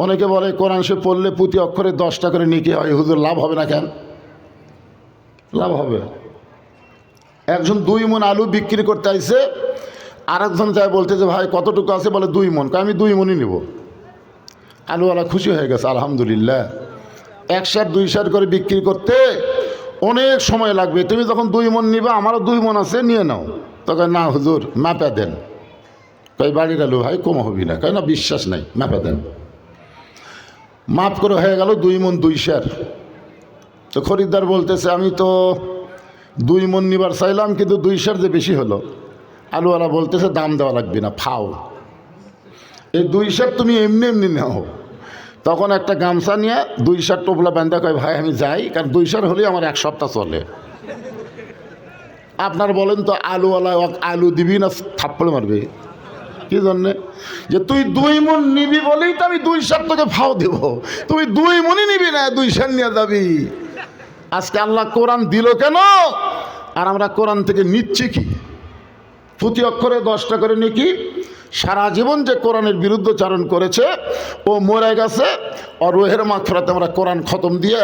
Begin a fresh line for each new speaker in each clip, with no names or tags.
অনেকে বলে, কোরআন শরীফ পড়লে প্রতি অক্ষরে দশটা করে নিকে হয়। হুজুর, লাভ হবে না কেন? লাভ হবে। একজন দুই মন আলু বিক্রি করতে আইসে আরেকজন যায় বলতে যে, ভাই, কতটুকু আছে? বলে, দুই মন। আমি দুই মনই নেব। আলুওয়ালা খুশি হয়ে গেছে, আলহামদুলিল্লাহ। এক সার, দুই সার করে বিক্রি করতে অনেক সময় লাগবে। তুমি যখন দুই মন নিবা, আমারও দুই মন আছে, নিয়ে নাও। তখন না হুজুর, মাপা দেন। কই বাড়ির আলু ভাই, কম হবি না। কয়, না, বিশ্বাস নাই, মাপা দেন। মাপ করে হয়ে গেল দুই মন দুই সার তো খরিদ্দার বলতেছে, আমি তো দুই মন নিবার চাইলাম, কিন্তু দুই সার যে বেশি হলো। আলুওয়ালা বলতেছে, দাম দেওয়া লাগবে না, ফাও। এই দুই সার তুমি এমনি এমনি নাও। তখন একটা গামছা নিয়ে দুই সার টোপলা বান্ধা কয়, ভাই, আমি যাই, কারণ দুই সার হলেই আমার এক সপ্তাহ চলে। আপনার বলেন তো, আলুওয়ালা, আলু দিবি না, থাপ্পড় মারবে? কি জন্যে? যে তুই দুই মন নিবি বলেই তো আমি দুই সার তোকে ফাও দেব। তুই দুই মনই নিবি না, দুই সার নিয়ে যাবি। আজকে আল্লাহ কোরআন দিল কেন? আর আমরা কোরআন থেকে নিচ্ছি কি? প্রতি অক্ষরে দশটা করে নাকি? সারা জীবন যে কোরআনের বিরুদ্ধচারণ করেছে, ও মরে গেছে আর রোহের মাত্রাতে আমরা কোরআন খতম দিয়ে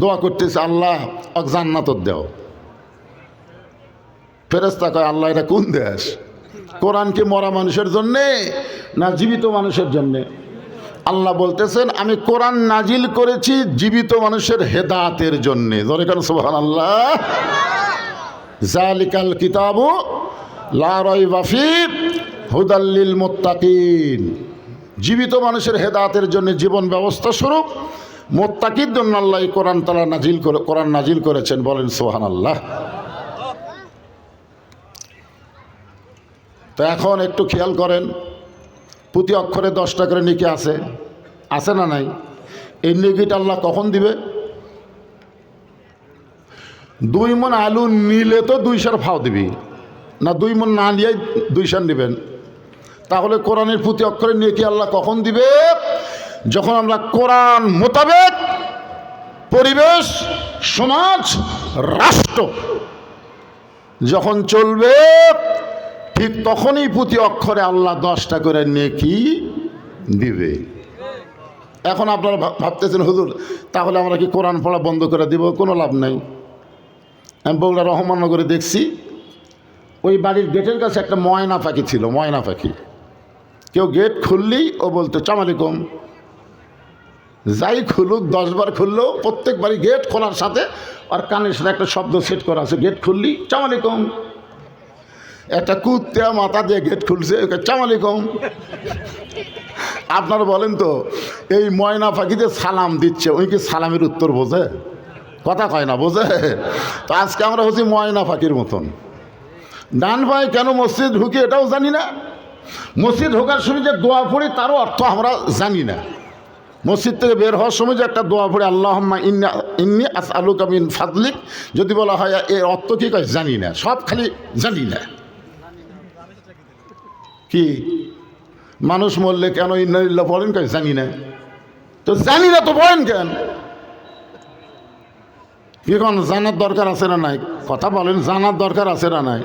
দোয়া করতেছি, আল্লাহ অক জান্নাত দেও। ফেরেস্তা কয়, আল্লাহ, এটা কোন দেশ? কোরআন কি মরা মানুষের জন্যে না জীবিত মানুষের জন্যে? আল্লাহ বলতেছেন, আমি কোরআন নাজিল করেছি জীবিত মানুষের হেদাতের জন্যে। ধরে কেন সোহান আল্লাহ জালিকাল কিতাবু লারই বাফির হুদাল্লিল মোত্তাকিন। জীবিত মানুষের হেদাতের জন্য জীবন ব্যবস্থা স্বরূপ মোত্তাকির জন্য আল্লাহ কোরআন তালা নাজিল করে কোরআন নাজিল করেছেন। বলেন সোহান আল্লাহ তো এখন একটু খেয়াল করেন প্রতি অক্ষরে দশটা করে নিকে আছে আছে না নাই? এই নিকিটা আল্লাহ কখন দিবে? দুই মন আলু নিলে তো দুই সার ফাও দিবি, না দুই মন না নিয়ে দুই সার নেবেন? তাহলে কোরআনের প্রতি অক্ষরে নিয়ে কি আল্লাহ কখন দিবে? যখন আমরা কোরআন মোতাবেক পরিবেশ, সমাজ, রাষ্ট্র যখন চলবে ঠিক তখনই প্রতি অক্ষরে আল্লাহ দশটা করে নেকি দিবে। এখন আপনারা ভাবতেছেন, হুজুর, তাহলে আমরা কি কোরআন পড়া বন্ধ করে দিব? কোনো লাভ নাই। আমি বগুড়া রহমাননগরে দেখছি, ওই বাড়ির গেটের কাছে একটা ময়না পাখি ছিল, ময়না পাখি। কেউ গেট খুললেই ও বলতো চামালিকম যাই খুলুক, দশবার খুললেও প্রত্যেক বাড়ি গেট খোলার সাথে আর কানের সাথে একটা শব্দ সেট করা আছে, গেট খুললি চামালিকম একটা কুত্তা মাথা দিয়ে গেট খুলছে চামালিকম আপনারা বলেন তো, এই ময়না পাখিতে সালাম দিচ্ছে ওই কি সালামের উত্তর বোঝে? কথা কয় না, বোঝে? তো আজকে আমরা হচ্ছি ময়না পাখির মতন। ডান ভাই, কেন মসজিদ ঢুকি এটাও জানি না। মসজিদ ঢোকার সময় যে দোয়া পড়ি, তারও অর্থ আমরা জানি না। মসজিদ থেকে বের হওয়ার সময় যে একটা দোয়া পড়ে আল্লাহ ইন্নি ইন্নি আস আলু কামিন ফাদলিক। যদি বলা হয়, এর অর্থ কী কয়? জানি না। সব খালি জানি না। কি? মানুষ মরলে কেন ইন্নারিল্লা পড়েন কেন? জানি না। তো জানি না তো পড়েন কেন? কি জানার দরকার আছে না নাই? কথা বলেন, জানার দরকার আছে না নাই?